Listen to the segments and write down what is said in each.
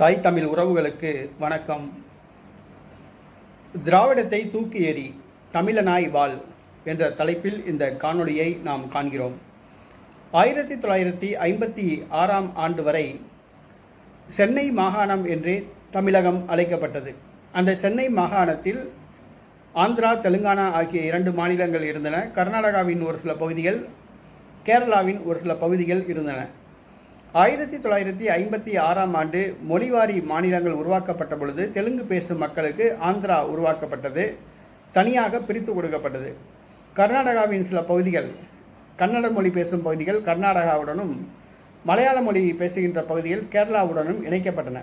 தாய் தமிழ் உறவுகளுக்கு வணக்கம். திராவிடத்தை தூக்கி எறி தமிழனாய் வாழ் என்ற தலைப்பில் இந்த காணொளியை நாம் காண்கிறோம். ஆயிரத்தி தொள்ளாயிரத்தி ஐம்பத்தி ஆறாம் ஆண்டு வரை சென்னை மாகாணம் என்று தமிழகம் அழைக்கப்பட்டது. அந்த சென்னை மாகாணத்தில் ஆந்திரா தெலுங்கானா ஆகிய இரண்டு மாநிலங்கள் இருந்தன. கர்நாடகாவின் ஒரு சில பகுதிகள் கேரளாவின் ஒரு சில பகுதிகள் இருந்தன. ஆயிரத்தி தொள்ளாயிரத்தி ஐம்பத்தி ஆறாம் ஆண்டு மொழிவாரி மாநிலங்கள் உருவாக்கப்பட்ட பொழுது தெலுங்கு பேசும் மக்களுக்கு ஆந்திரா உருவாக்கப்பட்டது தனியாக பிரித்து கொடுக்கப்பட்டது. கர்நாடகாவின் சில பகுதிகள் கன்னட மொழி பேசும் பகுதிகள் கர்நாடகாவுடனும் மலையாள மொழி பேசுகின்ற பகுதிகள் கேரளாவுடனும் இணைக்கப்பட்டன.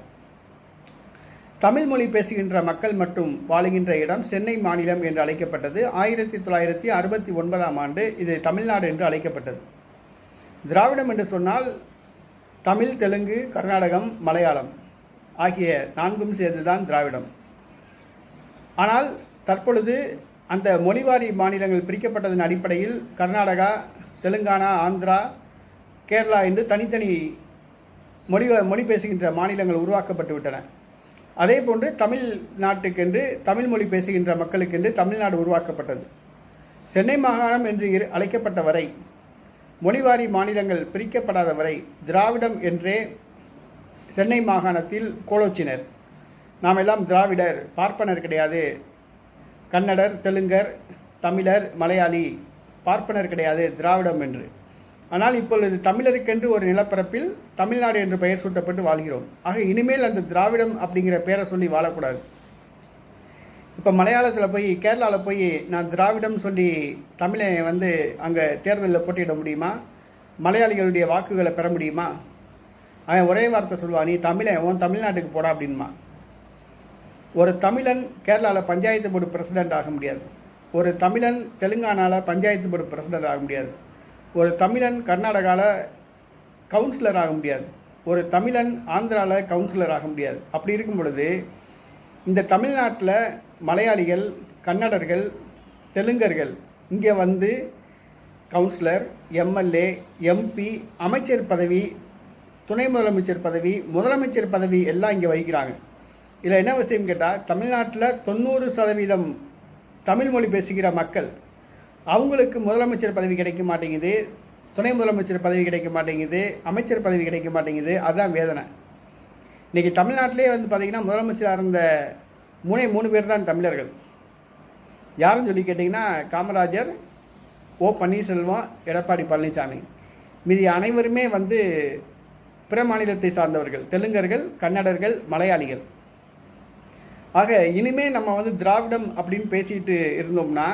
தமிழ் மொழி பேசுகின்ற மக்கள் மட்டும் வாழுகின்ற இடம் சென்னை மாநிலம் என்று அழைக்கப்பட்டது. ஆயிரத்தி தொள்ளாயிரத்தி அறுபத்தி ஒன்பதாம் ஆண்டு இது தமிழ்நாடு என்று அழைக்கப்பட்டது. திராவிடம் என்று சொன்னால் தமிழ் தெலுங்கு கர்நாடகம் மலையாளம் ஆகிய நான்கும் சேர்ந்துதான் திராவிடம். ஆனால் தற்பொழுது அந்த மொழிவாரி மாநிலங்கள் பிரிக்கப்பட்டதன் அடிப்படையில் கர்நாடகா தெலுங்கானா ஆந்திரா கேரளா என்று தனித்தனி மொழி மொழி பேசுகின்ற மாநிலங்கள் உருவாக்கப்பட்டு விட்டன. அதே போன்று தமிழ் நாட்டுக்கென்று தமிழ் மொழி பேசுகின்ற மக்களுக்கென்று தமிழ்நாடு உருவாக்கப்பட்டது. சென்னை மாகாணம் என்று இரு- அழைக்கப்பட்ட வரை மொழிவாரி மாநிலங்கள் பிரிக்கப்படாத வரை திராவிடம் என்றே சென்னை மாகாணத்தில் கோலோச்சினர். நாம் எல்லாம் திராவிடர் பார்ப்பனர் கிடையாது. கன்னடர் தெலுங்கர் தமிழர் மலையாளி பார்ப்பனர் கிடையாது திராவிடம் என்று. ஆனால் இப்பொழுது தமிழருக்கென்று ஒரு நிலப்பரப்பில் தமிழ்நாடு என்று பெயர் சூட்டப்பட்டு வாழ்கிறோம். ஆக இனிமேல் அந்த திராவிடம் அப்படிங்கிற பெயரை சொல்லி வாழக்கூடாது. இப்போ மலையாளத்தில் போய் கேரளாவில் போய் நான் திராவிடம் சொல்லி தமிழை வந்து அங்கே தேர்தலில் போட்டியிட முடியுமா? மலையாளிகளுடைய வாக்குகளை பெற முடியுமா? அவன் ஒரே வார்த்தை சொல்லுவான் நீ தமிழை உன் தமிழ்நாட்டுக்கு போடா அப்படின்மா ஒரு தமிழன் கேரளாவில் பஞ்சாயத்து போர்டு பிரசிடெண்ட் ஆக முடியாது. ஒரு தமிழன் தெலுங்கானாவில் பஞ்சாயத்து போர்டு பிரசிடெண்ட் ஆக முடியாது. ஒரு தமிழன் கர்நாடகாவில் கவுன்சிலர் ஆக முடியாது. ஒரு தமிழன் ஆந்திராவில் கவுன்சிலர் ஆக முடியாது. அப்படி இருக்கும் பொழுது இந்த தமிழ்நாட்டில் மலையாளிகள் கன்னடர்கள் தெலுங்கர்கள். இங்கே வந்து கவுன்சிலர் எம்எல்ஏ எம்பி அமைச்சர் பதவி துணை முதலமைச்சர் பதவி முதலமைச்சர் பதவி எல்லாம் இங்கே வகிக்கிறாங்க. இதில் என்ன விஷயம் கேட்டால் தமிழ்நாட்டில் தொண்ணூறு சதவீதம் தமிழ் மொழி பேசுகிற மக்கள் அவங்களுக்கு முதலமைச்சர் பதவி கிடைக்க மாட்டேங்குது துணை முதலமைச்சர் பதவி கிடைக்க மாட்டேங்குது அமைச்சர் பதவி கிடைக்க மாட்டேங்குது அதுதான் வேதனை. இன்றைக்கி தமிழ்நாட்டிலே வந்து பார்த்திங்கன்னா முதலமைச்சராக இருந்த மூணே மூணு பேர் தான் தமிழர்கள். யாருன்னு சொல்லி கேட்டிங்கன்னா காமராஜர் ஓ பன்னீர்செல்வம் எடப்பாடி பழனிசாமி. மீதி அனைவருமே வந்து பிற மாநிலத்தை சார்ந்தவர்கள். தெலுங்கர்கள் கன்னடர்கள் மலையாளிகள். ஆக இனிமே நம்ம வந்து திராவிடம் அப்படின்னு பேசிட்டு இருந்தோம்னா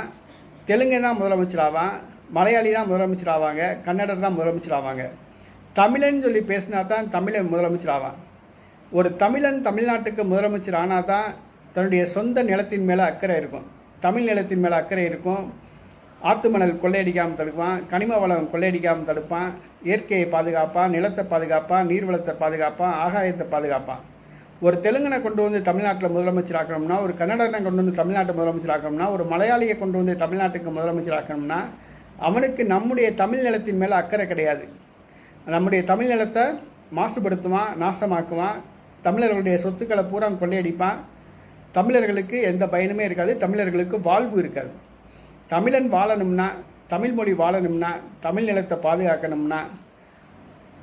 தெலுங்கன் தான் முதலமைச்சர் ஆவான் மலையாளி தான் முதலமைச்சர் ஆவாங்க கன்னடர் தான் முதலமைச்சர் ஆவாங்க. தமிழன் சொல்லி பேசினா தான் தமிழன் முதலமைச்சர் ஆவான். ஒரு தமிழன் தமிழ்நாட்டுக்கு முதலமைச்சர் ஆனால் தான் தன்னுடைய சொந்த நிலத்தின் மேலே அக்கறை இருக்கும். தமிழ் நிலத்தின் மேலே அக்கறை இருக்கும். ஆத்து மணல் கொள்ளையடிக்காமல் தடுப்பான். கனிம வளம் கொள்ளையடிக்காமல் தடுப்பான். இயற்கையை பாதுகாப்பான். நிலத்தை பாதுகாப்பான். நீர்வளத்தை பாதுகாப்பான். ஆகாயத்தை பாதுகாப்பான். ஒரு தெலுங்கனை கொண்டு வந்து தமிழ்நாட்டில் முதலமைச்சர் ஆக்கணும்னா ஒரு கன்னடனை கொண்டு வந்து தமிழ்நாட்டை முதலமைச்சர் ஆக்கணும்னா ஒரு மலையாளியை கொண்டு வந்து தமிழ்நாட்டுக்கு முதலமைச்சர் ஆக்கணும்னா அவனுக்கு நம்முடைய தமிழ் நிலத்தின் மேலே அக்கறை கிடையாது. நம்முடைய தமிழ் நிலத்தை மாசுபடுத்துவான் நாசமாக்குவான். தமிழர்களுடைய சொத்துக்களை பூரா கொள்ளையடிப்பான். தமிழர்களுக்கு எந்த பயனுமே இருக்காது தமிழர்களுக்கு வாழ்வு இருக்காது. தமிழன் வாழணும்னா தமிழ் மொழி வாழணும்னா தமிழ் நிலத்தை பாதுகாக்கணும்னா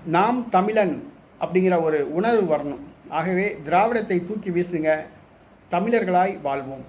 நாம் தமிழன் அப்படிங்கிற ஒரு உணர்வு வரணும். ஆகவே திராவிடத்தை தூக்கி வீசுங்க தமிழர்களாய் வாழ்வோம்.